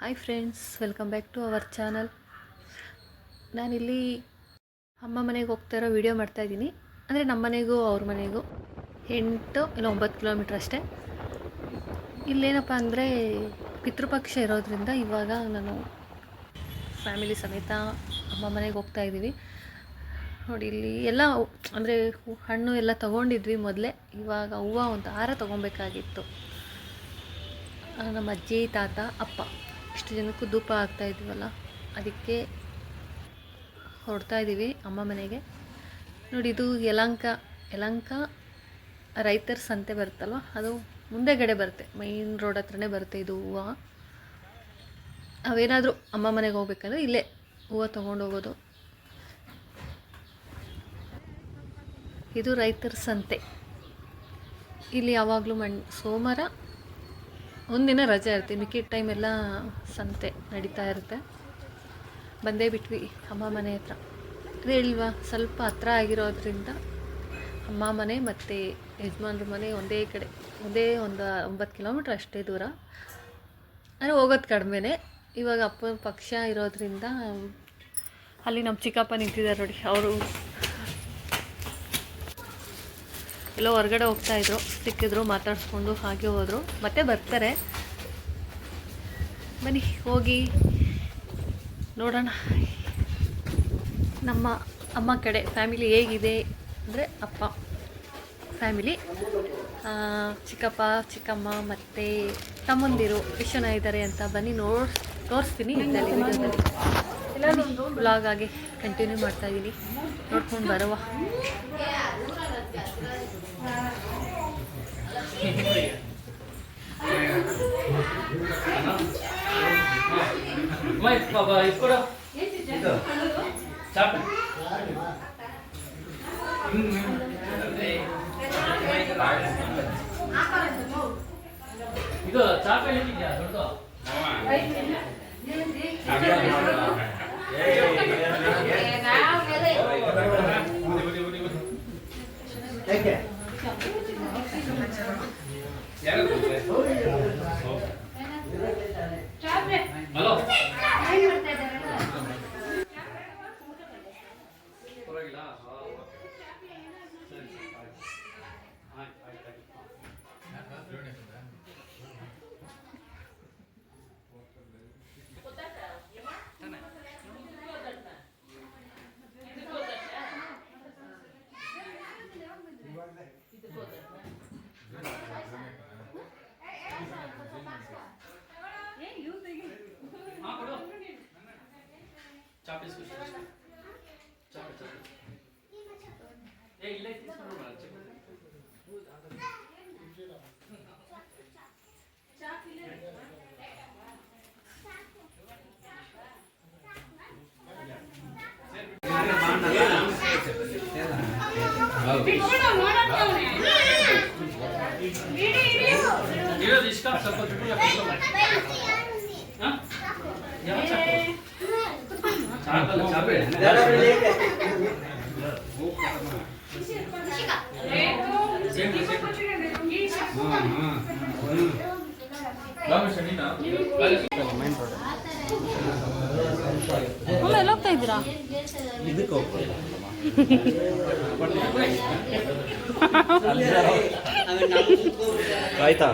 Hi friends welcome back to our channel ನಾನಿಲ್ಲಿ ಅಮ್ಮ ಮನೆಗೆ ಹೋಗ್ತಾ ಇರೋ ವೀಡಿಯೋ ಮಾಡ್ತಾಯಿದ್ದೀನಿ ಅಂದರೆ ನಮ್ಮ ಮನೆಗೂ ಅವ್ರ ಮನೆಗೂ ಎಂಟು ಇಲ್ಲ ಒಂಬತ್ತು ಕಿಲೋಮೀಟ್ರ್ ಅಷ್ಟೇ. ಇಲ್ಲೇನಪ್ಪ ಅಂದರೆ ಪಿತೃಪಕ್ಷ ಇರೋದ್ರಿಂದ ಇವಾಗ ನಾನು ಫ್ಯಾಮಿಲಿ ಸಮೇತ ಅಮ್ಮ ಮನೆಗೆ ಹೋಗ್ತಾ ಇದ್ದೀವಿ. ನೋಡಿ ಇಲ್ಲಿ ಎಲ್ಲ ಅಂದರೆ ಹಣ್ಣು ಎಲ್ಲ ತೊಗೊಂಡಿದ್ವಿ ಮೊದಲೇ. ಇವಾಗ ಹೂವು ಒಂದು ಹಾರ ತೊಗೊಬೇಕಾಗಿತ್ತು. ನಮ್ಮ ಅಜ್ಜಿ, ತಾತ, ಅಪ್ಪ. ಇಷ್ಟು ಜನಕ್ಕೂ ಧೂಪ ಆಗ್ತಾ ಇದ್ದೀವಲ್ಲ ಅದಕ್ಕೆ ಹೊರಡ್ತಾ ಇದ್ದೀವಿ ಅಮ್ಮ ಮನೆಗೆ. ನೋಡಿ, ಇದು ಯಲಂಕ ಯಲಂಕ ರೈತರ ಸಂತೆ ಬರುತ್ತಲ್ವ? ಅದು ಮುಂದೆಗಡೆ ಬರುತ್ತೆ ಮೈನ್ ರೋಡ್ ಹತ್ರನೇ ಬರುತ್ತೆ ಇದು ಹೂವು. ಅವೇನಾದರೂ ಅಮ್ಮ ಮನೆಗೆ ಹೋಗ್ಬೇಕಂದ್ರೆ ಇಲ್ಲೇ ಹೂವು ತೊಗೊಂಡು ಹೋಗೋದು. ಇದು ರೈತರ ಸಂತೆ. ಇಲ್ಲಿ ಯಾವಾಗಲೂ ಮಣ್, ಸೋಮವಾರ ಒಂದಿನ ರಜೆ ಇರುತ್ತೆ, ಮಿಕ್ಕಿದ ಟೈಮ್ ಎಲ್ಲ ಸಂತೆ ನಡೀತಾ ಇರುತ್ತೆ. ಬಂದೇ ಬಿಟ್ವಿ ಅಮ್ಮ ಮನೆ ಹತ್ರ. ಹೇಳಿಲ್ವಾ ಸ್ವಲ್ಪ ಹತ್ರ ಆಗಿರೋದ್ರಿಂದ ಅಮ್ಮ ಮನೆ ಮತ್ತು ಯಜಮಾನ್ರ ಮನೆ ಒಂದೇ ಕಡೆ, ಒಂದೇ ಒಂದು ಒಂಬತ್ತು ಕಿಲೋಮೀಟ್ರ್ ಅಷ್ಟೇ ದೂರ. ಅಂದರೆ ಹೋಗೋದು ಕಡಿಮೆನೇ. ಇವಾಗ ಅಪ್ಪ ಪಕ್ಷ ಇರೋದ್ರಿಂದ ಅಲ್ಲಿ ನಮ್ಮ ಚಿಕ್ಕಪ್ಪ ನಿಂತಿದ್ದಾರೆ ನೋಡಿ, ಅವರು ಎಲ್ಲೋ ಹೊರಗಡೆ ಹೋಗ್ತಾಯಿದ್ರು ಸಿಕ್ಕಿದ್ರು ಮಾತಾಡಿಸ್ಕೊಂಡು ಹಾಗೆ ಹೋದರು. ಮತ್ತೆ ಬರ್ತಾರೆ. ಬನ್ನಿ ಹೋಗಿ. ನೋಡೋಣ. ನಮ್ಮ ಅಮ್ಮ ಕಡೆ ಫ್ಯಾಮಿಲಿ ಹೇಗಿದೆ ಅಂದರೆ ಅಪ್ಪ. ಫ್ಯಾಮಿಲಿ ಚಿಕ್ಕಪ್ಪ ಚಿಕ್ಕಮ್ಮ ಮತ್ತು ತಮ್ಮಂದಿರು ಎಷ್ಟು ಜನ ಇದ್ದಾರೆ ಅಂತ ಬನ್ನಿ ನೋಡ್ ತೋರಿಸ್ತೀನಿ. ಬ್ಲಾಗ್ ಆಗಿ ಕಂಟಿನ್ಯೂ ಮಾಡ್ತಾ ಇದ್ದೀನಿ ನೋಡ್ಕೊಂಡು ಬರುವ. ಇದು ಚಾಪೆ ಇದು ಚಾಪ ಹೇಳಿದ್ಯಾ ದೊಡ್ಡ Amen. ಹಾ ಕೊಡು ಚಾಪ್ ಇಸ್ಕೊ ಚಾಪ್ ಚಾಪ್ ಏ ಇಲ್ಲ ఏదో తీసుకా సపోజ్ ఇప్పుడు చాపలు చాపే రామేశ్వరి నా ಎಲ್ಲ ಹೋಗ್ತಾ ಇದ್ದೀರಾ ಆಯ್ತಾ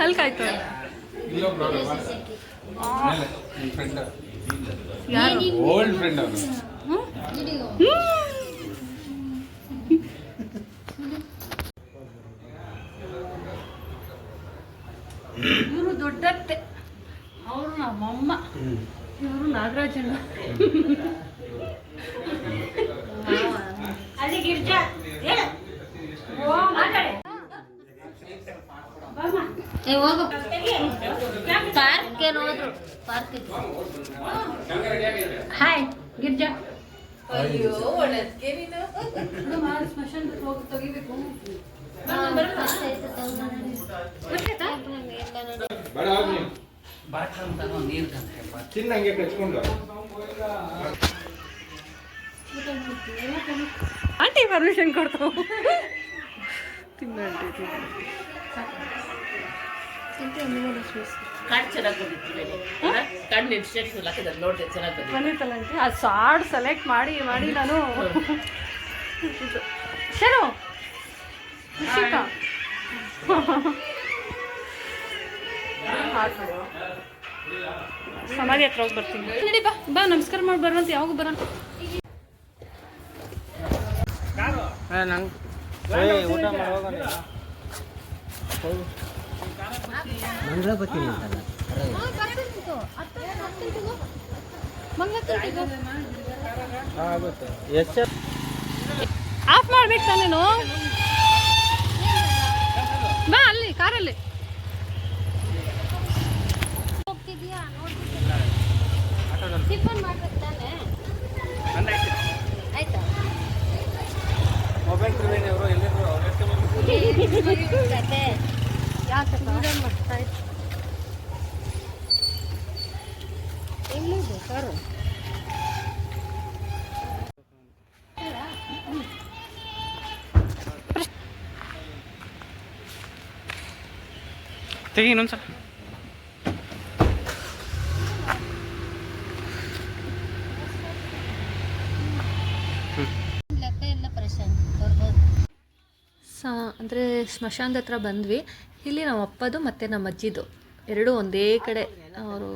ಅಲ್ಲಿ ಕಾಯ್ತು ಯಾರು? ಓಲ್ಡ್ ಫ್ರೆಂಡ್ ಅವನು ಇವರು ನಾಗರಾಜಣ್ಣ ಏ ಹೋಗು ಪಾರ್ಕ್ ಏನು ಹೋದ್ರು ಪಾರ್ಕ್ ಹಾಯ್ ಗಿರ್ಜಾ ಸ್ಮಶಾನಕ್ಕೆ ಹೋಗಿ ತೆಗಿಬೇಕು ಬೇಡ ಕಚ್ಕೊಂಡು. ಆಂಟಿ ಪರ್ಮಿಷನ್ ಕೊಡ್ತಾವ. ತಿನ್ನಂಟಿ ಬಂದಿತ್ತಲ್ಲ ಆಂಟಿ? ಆ ಸಾಡ್ ಸೆಲೆಕ್ಟ್ ಮಾಡಿ ಮಾಡಿ ನಾನು. ಶರು ಸಮಾಧಿ ಹತ್ರ ಹೋಗಿ ಬರ್ತೀನಿ. ನಡಿ ಬಾ ಬಾ ನಮಸ್ಕಾರ ಮಾಡಿ ಬರುವಂತ ಯಾವಾಗ ಬರೋಣ. ಊಟ ಆಫ್ ಮಾಡ್ಬೇಕು ತಾನೇನು? ಬಾ ಅಲ್ಲಿ ಕಾರಲ್ಲಿ. ಟಿಫನ್ ಮಾಡ್ಬೇಕು ತಾನೆ? ಆಯ್ತಾ. ಮೊಬೈಲ್ ತ್ರಿವೇಣಿ ಅವರು ಎಲ್ಲಿದ್ರು ಅವ್ರ ಕತೆ ಎಲ್ಲಿದೆ ಸರ್ ತೆಗಿ ಇನ್ನೊಂದ್ಸಲ. ಸ ಅಂದರೆ ಸ್ಮಶಾನದ ಹತ್ರ ಬಂದ್ವಿ. ಇಲ್ಲಿ ನಮ್ಮ ಅಪ್ಪದು ಮತ್ತು ನಮ್ಮ ಅಜ್ಜಿದು. ಎರಡೂ ಒಂದೇ ಕಡೆ ಅವರು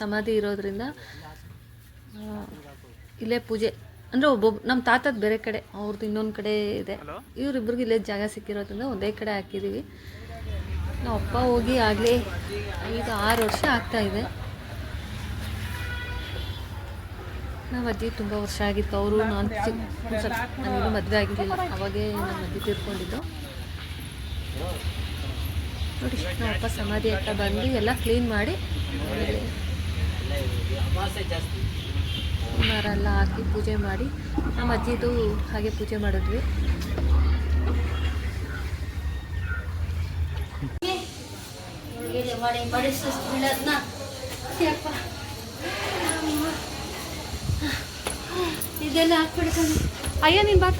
ಸಮಾಧಿ ಇರೋದ್ರಿಂದ ಇಲ್ಲೇ ಪೂಜೆ. ಅಂದರೆ ಒಬ್ಬೊಬ್ಬ ನಮ್ಮ ತಾತದ ಬೇರೆ ಕಡೆ ಅವ್ರದ್ದು ಇನ್ನೊಂದು ಕಡೆ ಇದೆ. ಇವ್ರಿಬ್ರಿಗೆ ಇಲ್ಲೇ ಜಾಗ ಸಿಕ್ಕಿರೋದ್ರಿಂದ ಒಂದೇ ಕಡೆ ಹಾಕಿದ್ದೀವಿ ನಮ್ಮ ಅಪ್ಪ ಹೋಗಿ ಆಗಲೇ ಈಗ ಆರು ವರ್ಷ ಆಗ್ತಾ ನಮ್ಮ ಅಜ್ಜಿ ತುಂಬ ವರ್ಷ ಆಗಿತ್ತು ಅವರು ನಾನು ನನಗೆ ಮದುವೆ ಆಗಿರಲಿಲ್ಲ ಅವಾಗೇ ನಮ್ಮ ಅಜ್ಜಿ ತೀರ್ಕೊಂಡಿದ್ದು ನೋಡಿ ನಮ್ಮ ಅಪ್ಪ ಸಮಾಧಿ ಅಂತ ಬಂದು ಎಲ್ಲ ಕ್ಲೀನ್ ಮಾಡಿ ಮಾರ ಎಲ್ಲ ಹಾಕಿ ಪೂಜೆ ಮಾಡಿ ನಮ್ಮ ಅಜ್ಜಿದು ಹಾಗೆ ಪೂಜೆ ಮಾಡಿದ್ವಿ ಮಾಡಿ ಮಾಡಿ ಸುಸ್ತು ಬೀಳೋದ್ನ ಇದೆಲ್ಲ ಹಾಕ್ಬಿಡ್ತಾನೆ ಅಯ್ಯ ನೀನು ಬಾತ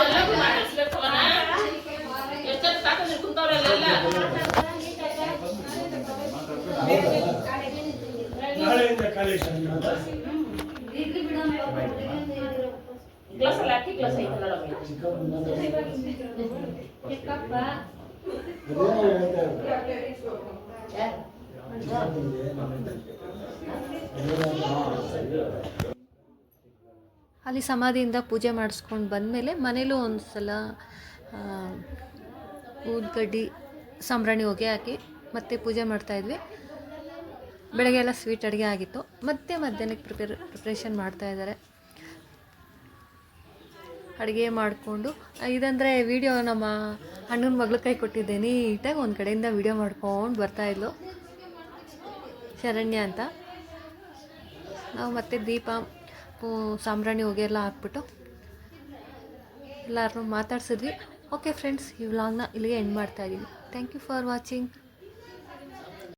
ಅಲ್ಲಿ ಸಮಾಧಿಯಿಂದ ಪೂಜೆ ಮಾಡಿಸ್ಕೊಂಡು ಬಂದಮೇಲೆ ಮನೇಲೂ ಒಂದು ಸಲ ಊದ್ಗಡ್ಡಿ, ಸಾಂಬ್ರಾಣಿ ಹೊಗೆ ಹಾಕಿ ಮತ್ತೆ ಪೂಜೆ ಮಾಡ್ತಾಯಿದ್ವಿ ಬೆಳಗ್ಗೆ ಎಲ್ಲ ಸ್ವೀಟ್ ಅಡುಗೆ ಆಗಿತ್ತು. ಮತ್ತೆ ಮಧ್ಯಾಹ್ನಕ್ಕೆ ಪ್ರಿಪೇರ್ ಪ್ರಿಪ್ರೇಷನ್ ಮಾಡ್ತಾಯಿದ್ದಾರೆ ಅಡುಗೆ ಮಾಡಿಕೊಂಡು, ಇದಂದರೆ ವಿಡಿಯೋ ನಮ್ಮ ಅಣ್ಣನ ಮಗಳ ಕೈ ಕೊಟ್ಟಿದ್ದೆ. ನೀಟಾಗಿ ಒಂದು ಕಡೆಯಿಂದ ವಿಡಿಯೋ ಮಾಡ್ಕೊಂಡು ಬರ್ತಾಯಿದ್ಲು ಶರಣ್ಯ ಅಂತ. ನಾವು ಮತ್ತೆ ದೀಪ ಸಾಂಬ್ರಾಣಿ ಹೊಗೆ ಎಲ್ಲ ಹಾಕ್ಬಿಟ್ಟು ಎಲ್ಲರನ್ನೂ ಮಾತಾಡ್ಸಿದ್ವಿ. ಓಕೆ ಫ್ರೆಂಡ್ಸ್ ಈ ವ್ಲಾಗ್ನ ಇಲ್ಲಿಗೆ ಎಂಡ್ ಮಾಡ್ತಾಯಿದ್ದೀನಿ ಥ್ಯಾಂಕ್ ಯು ಫಾರ್ ವಾಚಿಂಗ್